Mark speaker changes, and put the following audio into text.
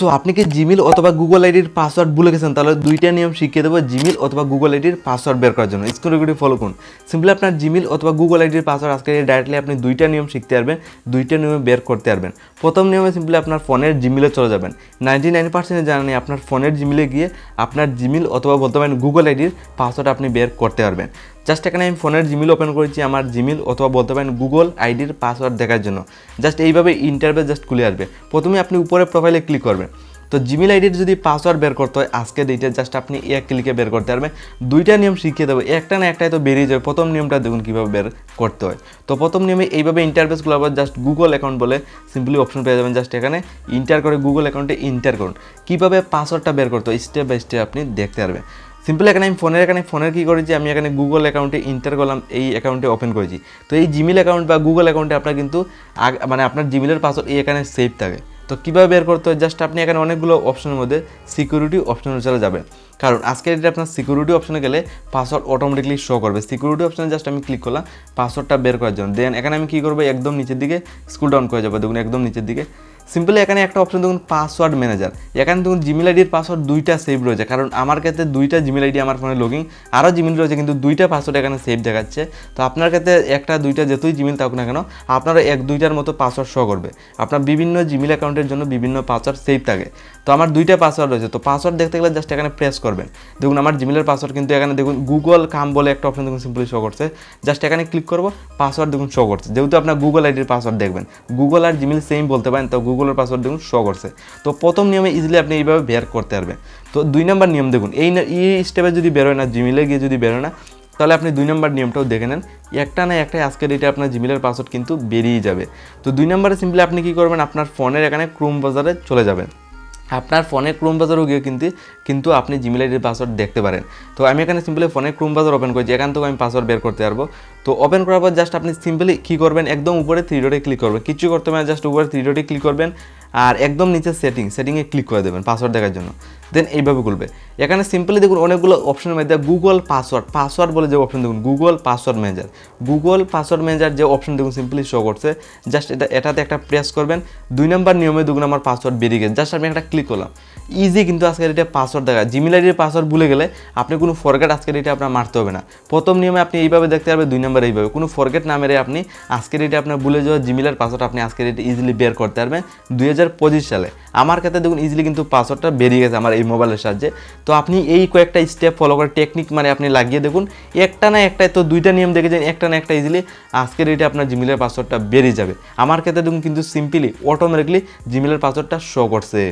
Speaker 1: So আপনি কি Gmail অথবা গুগল আইডির পাসওয়ার্ড ভুলে গেছেন? তাহলে দুইটা নিয়ম শিখিয়ে দেবো জিমেল অথবা গুগল আইডির পাসওয়ার্ড বের করার জন্য। স্ক্রিনগুলি ফলো করুন। সিম্পলি আপনার জিমেল অথবা গুগল আইডির পাসওয়ার্ড আজকে ডাইরেক্টলি আপনি দুইটা নিয়ম শিখতে পারবেন, দুইটা নিয়মে বের করতে পারবেন। প্রথম নিয়মে সিম্পলি আপনার ফোনের জিমেলে চলে যাবেন। নাইনটি নাইন পার্সেন্ট জানেন আপনার ফোনের জিমেলে গিয়ে আপনার জিমেল অথবা বলতে পারেন গুগল আইডির পাসওয়ার্ড আপনি বের করতে পারবেন। জাস্ট এখানে আমি ফোনের জিমেল ওপেন করেছি, আমার জিমেল অথবা বলতে পারেন গুগল আইডির পাসওয়ার্ড দেখার জন্য। জাস্ট এইভাবে ইন্টারভেস জাস্ট খুলে আসবে। প্রথমে আপনি উপরে প্রোফাইলে ক্লিক করবেন। তো জিমেল আইডির যদি পাসওয়ার্ড বের করতে হয় আজকে এইটা জাস্ট আপনি এক ক্লিকে বের করতে পারবেন। দুইটা নিয়ম শিখিয়ে দেবো। একটা না একটাই তো বেরিয়ে যাবে। প্রথম নিয়মটা দেখুন কীভাবে বের করতে হয়। তো প্রথম নিয়মে এইভাবে ইন্টারফেসগুলো আবার জাস্ট গুগল অ্যাকাউন্ট বলে সিম্পলি অপশন পেয়ে যাবেন। জাস্ট এখানে ইন্টার করে গুগল অ্যাকাউন্টে ইন্টার করুন। কীভাবে পাসওয়ার্ডটা বের করতে হয় স্টেপ বাই স্টেপ আপনি দেখতে পারবেন। সিম্পল এখানে আমি ফোনের এখানে ফোনের কী করেছি? আমি এখানে গুগল অ্যাকাউন্টে ইন্টার করলাম, এই অ্যাকাউন্টে ওপেন করেছি। তো এই জিমেল অ্যাকাউন্ট বা গুগল অ্যাকাউন্টে আপনার কিন্তু মানে আপনার জিমেলের পাসওয়ার্ড এই এখানে সেভ থাকে। তো কীভাবে বের করতে হয়? জাস্ট আপনি এখানে অনেকগুলো অপশনের মধ্যে সিকিউরিটি অপশনে চলে যাবেন। কারণ আজকে যদি আপনার সিকিউরিটি অপশনে গেলে পাসওয়ার্ড অটোমেটিকলি শো করবে। সিকিউরিটি অপশনে জাস্ট আমি ক্লিক করলাম পাসওয়ার্ডটা বের করার জন্য। দেন এখানে আমি কী করব? একদম নিচের দিকে স্কুল ডাউন করে যাব। দেখুন, একদম নিচের দিকে। সিম্পলি এখানে একটা অপশন দেখুন পাসওয়ার্ড ম্যানেজার এখানে দেখুন জিমেল আইডির পাসওয়ার্ড দুইটা সেভ রয়েছে। কারণ আমার ক্ষেত্রে দুইটা জিমেল আইডি আমার ফোনে লগিং আরও জিমেল রয়েছে, কিন্তু দুইটা পাসওয়ার্ড এখানে সেভ দেখাচ্ছে। তো আপনার ক্ষেত্রে একটা, দুইটা যেতুই জিমেল থাকুক না কেন আপনারা এক, দুইটার মতো পাসওয়ার্ড শো করবে। আপনার বিভিন্ন জিমেল অ্যাকাউন্টের জন্য বিভিন্ন পাসওয়ার্ড সেভ থাকে। তো আমার দুইটা পাসওয়ার্ড রয়েছে। তো পাসওয়ার্ড দেখতে গেলে জাস্ট এখানে প্রেস করবেন। দেখুন, আমার জিমেলের পাসওয়ার্ড কিন্তু এখানে দেখুন গুগল কাম বলে একটা অপশন দেখুন সিম্পলি শো করছে। জাস্ট এখানে ক্লিক করব পাসওয়ার্ড দেখুন শো করছে। যেহেতু আপনার গুগল আইডির পাসওয়ার্ড দেখবেন। গুগল আর জিমেল সেম বলতে পারেন, তো গুগলের পাসওয়ার্ড দেখুন শো করছে। তো প্রথম নিয়মে ইজিলি আপনি এইভাবে বের করতে পারবেন। তো দুই নম্বর নিয়ম দেখুন, এই এই স্টেপে যদি বেরোয় না জিমেলে গিয়ে যদি বেরোয় না, তাহলে আপনি দুই নম্বর নিয়মটাও দেখে নেন। একটা না একটাই আজকের ডেটে আপনার জিমেলের পাসওয়ার্ড কিন্তু বেরিয়ে যাবে। তো দুই নম্বরে সিম্পলি আপনি কী করবেন, আপনার ফোনের এখানে ক্রোম বাজারে চলে যাবেন। আপনার ফোনের ক্রোম বাজারও গিয়ে কিন্তু কিন্তু আপনি জিমেল আইডির পাসওয়ার্ড দেখতে পারেন। তো আমি এখানে সিম্পলি ফোনের ক্রোম বাজার ওপেন করছি, এখান থেকে আমি পাসওয়ার্ড বের করতে পারব। তো ওপেন করার পর জাস্ট আপনি সিম্পলি কী করবেন, একদম উপরে থ্রি ডটে ক্লিক করবেন। কিছু করতে হবে জাস্ট উপরে থ্রি ডটে ক্লিক করবেন, আর একদম নিচে সেটিং সেটিংয়ে ক্লিক করে দেবেন পাসওয়ার্ড দেখার জন্য। দেন এইভাবে খুলবে। এখানে সিম্পলি দেখুন অনেকগুলো অপশনের মধ্যে গুগল পাসওয়ার্ড পাসওয়ার্ড বলে যে অপশন দেখুন Google password manager Google password manager যে অপশন দেখুন সিম্পলি শো করছে জাস্ট এটা, এটাতে একটা প্রেস করবেন, দুই নাম্বার নিয়মে দেখুন আমার পাসওয়ার্ড বেরিয়ে গেছে। জাস্ট আমি একটা ক্লিক করলাম। ইজি কিন্তু আজকের এটা পাসওয়ার্ড দেখা। জিমেল আইডির পাসওয়ার্ড ভুলে গেলে আপনি কোনো ফরগেট আজকের এটা আপনার মারতে হবে না। প্রথম নিয়মে আপনি এইভাবে দেখতে পারবেন, দুই নাম্বার এইভাবে। কোনো ফরগেট না মেরে আপনি আজকের এটা আপনার ভুলে যাওয়া জিমেলের পাসওয়ার্ড আপনি আজকের এটা ইজিলি বের করতে পারবেন। দুই হাজার পঁচিশ সালে। আমার ক্ষেত্রে দেখুন ইজিলি কিন্তু পাসওয়ার্ডটা বেরিয়ে গেছে, আমার এই মোবাইলের সাহায্যে। তো আপনি এই কয়েকটা স্টেপ ফলো করে টেকনিক মানে আপনি লাগিয়ে দেখুন। একটা না একটাই তো দুইটা নিয়ম দেখে যান একটা না একটা ইজিলি আজকের এটা আপনার জিমেলের পাসওয়ার্ডটা বেরিয়ে যাবে। আমার ক্ষেত্রে দেখুন কিন্তু সিম্পলি অটোমেটিকলি জিমেলের পাসওয়ার্ডটা শো করছে।